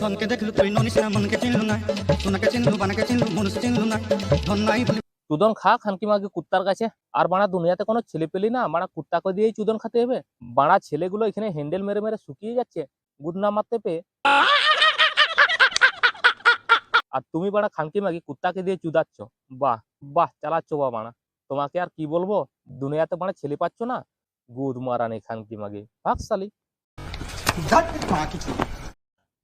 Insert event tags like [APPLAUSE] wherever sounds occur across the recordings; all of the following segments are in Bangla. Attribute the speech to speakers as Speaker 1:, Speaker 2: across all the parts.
Speaker 1: ধনকে দেখলু তুই ননিস না মনকে চিনলু না। সোনাকে চিনলু বানাকে চিনলু মনুষ চিনলু না। ধন নাই বলে।
Speaker 2: চুদন খা খানকি মাগে কুত্তার কাছে। আর বাড়া দুনিয়াতে কোনো ছেলে পেলি না বাড়া কুত্তাকে দিয়েই চুদন খেতে হবে। বাড়া ছেলেগুলো এখানে হ্যান্ডেল মেরে মেরে শুকিয়ে যাচ্ছে গুদনা মারতে পেয়ে। আর তুমি বাড়া খানকি মাগি কুত্তাকে দিয়ে চুদাচ্ছ। বাহ বাহ চালাচ্ছ বা বাড়া তোমাকে আর কি বলব? দুনিয়াতে বাড়া ছেলে পাচ্ছ না? গুদ মারা নেই খানকি মাগি। ভাগ সালি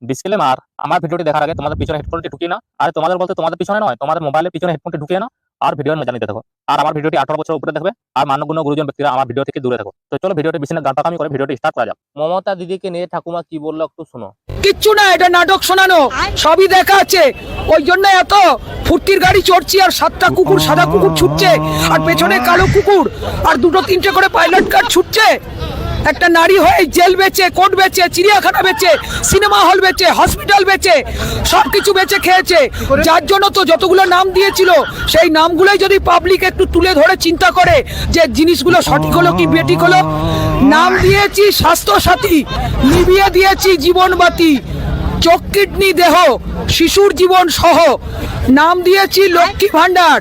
Speaker 2: ডিসক্লেমার আমার ভিডিওটি দেখার আগে তোমাদের পিছনে হেডফোনটি ঢুকিয়ে না আর তোমাদের বলতে তোমাদের পিছনে নয় তোমাদের মোবাইলের পিছনে হেডফোনটি ঢুকিয়ে না আর ভিডিওর মজা নিতে থাকো। আর আমার ভিডিওটি আঠারো বছর উপরে দেখবে আর মান্যগুণ গুরুজন ব্যক্তিরা আমার ভিডিও থেকে দূরে থাকো। তো চলো ভিডিওটি বেশি না গান পাকামি করে ভিডিওটি স্টার্ট করা যাক। মমতা দিদিকে নিয়ে ঠাকুমা কি বলল একটু শোনো।
Speaker 3: কিচ্ছু না এটা নাটক শোনানো সবই দেখা আছে। ওই জন্য এত ফুর্তির গাড়ি চড়ছি আর সাতটা কুকুর সাদা কুকুর ছুটছে আর পেছনে কালো কুকুর আর দুটো তিনটে করে পাইলট কার ছুটছে। একটা নারী হয়ে জেল বেচে, কোর্ট বেচে, চিড়িয়াখানা বেচে, সিনেমা হল বেচে, হসপিটাল বেচে সব কিছু বেচে খেয়েছে। যার জন্য তো যতগুলো নাম দিয়েছিল, সেই নামগুলোই যদি পাবলিক একটু তুলে ধরে চিন্তা করে যে জিনিসগুলো সঠিক হলো কি বেটিক হলো, নাম দিয়েছি স্বাস্থ্য সাথী নিবিয়ে দিয়েছি জীবনবাতি। চোখ কিডনি দেহ, শিশুর জীবন সহ। নাম দিয়েছি লক্ষ্মী ভাণ্ডার,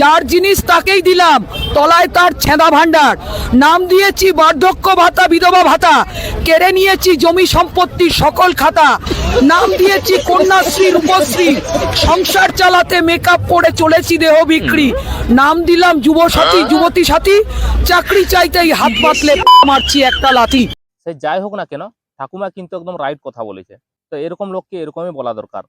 Speaker 3: যার জিনিস তাকেই দিলাম, তলায় তার ছেঁদা ভাণ্ডার। নাম দিয়েছি বার্ধক্য ভাতা, বিধবা ভাতা, কেড়ে নিয়েছি জমি সম্পত্তির সকল খাতা। নাম দিয়েছি কন্যাশ্রী, রূপশ্রী, সংসার চালাতে মেকআপ করে চলেছি দেহ বিক্রি। নাম দিলাম যুব সাথী, যুবতী সাথী, চাকরি চাইতেই হাত পাতলে মারছি একটা লাথি।
Speaker 2: সে যাই হোক না কেন, ঠাকুমা কিন্তু একদম রাইট কথা বলেছে। তো এরকম লোককে এরকমই বলা দরকার।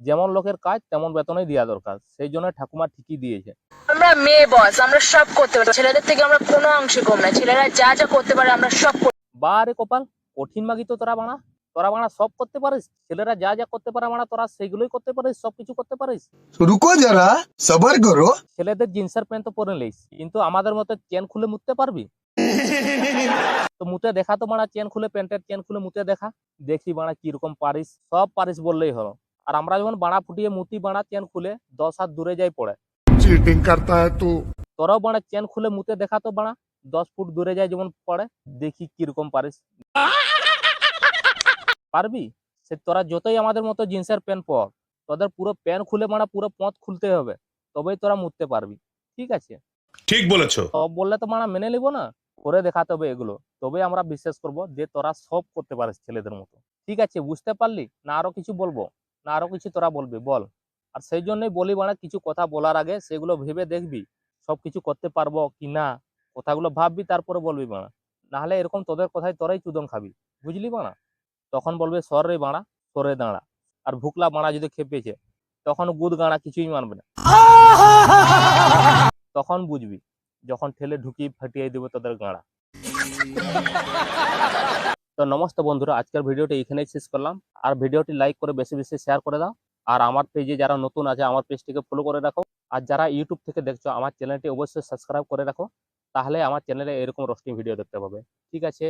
Speaker 2: যেমন লোকের কাজ তেমন বেতনই দেওয়া দরকার। সেই জন্য ঠাকুমা ঠিকই দিয়েছে।
Speaker 4: আমরা মেয়ে বস আমরা সব করতে পারি ছেলেদের থেকে আমরা কোনো অংশে কম না। ছেলেরা যা যা করতে পারে আমরা সব বারে
Speaker 2: বা রে কপাল কঠিন মাগি তো তোরা বানা। তোরা মানা সব করতে পারিস ছেলেরা যা যা করতে পারে মানা তোরা সেগুলোই করতে পারিস সবকিছু করতে পারিস।
Speaker 5: রুকো যারা সবার করো।
Speaker 2: ছেলেদের জিন্সের প্যান্ট তো পরে লইস কিন্তু আমাদের মতো চেন খুলে মুততে পারবি? [LAUGHS] তো মুতে দেখা তো মানা চেন খুলে প্যান্টের চেন খুলে মুতে দেখা দেখি মানা কীরকম পারিস সব পারিস বললেই হলো। আর আমরা যখন বাড়া ফুটিয়ে মুতি বাড়া চেন খুলে দশ হাত দূরে যাই পড়ে।
Speaker 6: চিটিং করতা হ্যায় তু।
Speaker 2: তোরাও বাড়া চেন খুলে মুতে দেখা তো বাড়া দশ ফুট দূরে যায় যেমন পড়ে দেখি কীরকম পারিস। পারবি? সে তোরা যতই আমাদের মতো জিন্সের প্যান্ট পর তোদের পুরো প্যান্ট খুলে মারা পুরো পথ খুলতে হবে তবেই তোরা মুততে পারবি। ঠিক আছে?
Speaker 6: ঠিক বলেছ।
Speaker 2: সব বললে তো মারা মেনে নিব না? করে দেখাতে হবে এগুলো। তবে আমরা বিশ্বাস করব যে তোরা সব করতে পারিস ছেলেদের মতো। ঠিক আছে? বুঝতে পারলি? না আরও কিছু বলব? না আরও কিছু তোরা বলবি? বল। আর সেই জন্যই বলি মানে কিছু কথা বলার আগে সেগুলো ভেবে দেখবি সব কিছু করতে পারব কি না? কথাগুলো ভাববি তারপরে বলবি বানা নাহলে এরকম তোদের কথায় তোরাই চুদন খাবি। বুঝলি বানা তখন বলবে, সর বাড়া, সরে দাঁড়া। আর ভুকলা বাড়া যদি খেপেছে, তখন গুদ গাঁড়া কিছুই মানবে না। তখন বুঝবি, যখন ঠেলে ঢুকিয়ে ফাটিয়ে দেবো তাদের গাঁড়া। তো নমস্তে বন্ধুরা, আজকের ভিডিওটি এখানেই শেষ করলাম। আর ভিডিওটি লাইক করে বেশি বেশি শেয়ার করে দাও। আর আমার পেজে যারা নতুন আছে, আমার পেজটিকে ফলো করে রাখো। আর যারা ইউটিউব থেকে দেখছ, আমার চ্যানেলটি অবশ্যই সাবস্ক্রাইব করে রাখো। তাহলে আমার চ্যানেলে এরকম রোস্টিং ভিডিও দেখতে পাবে। ঠিক আছে?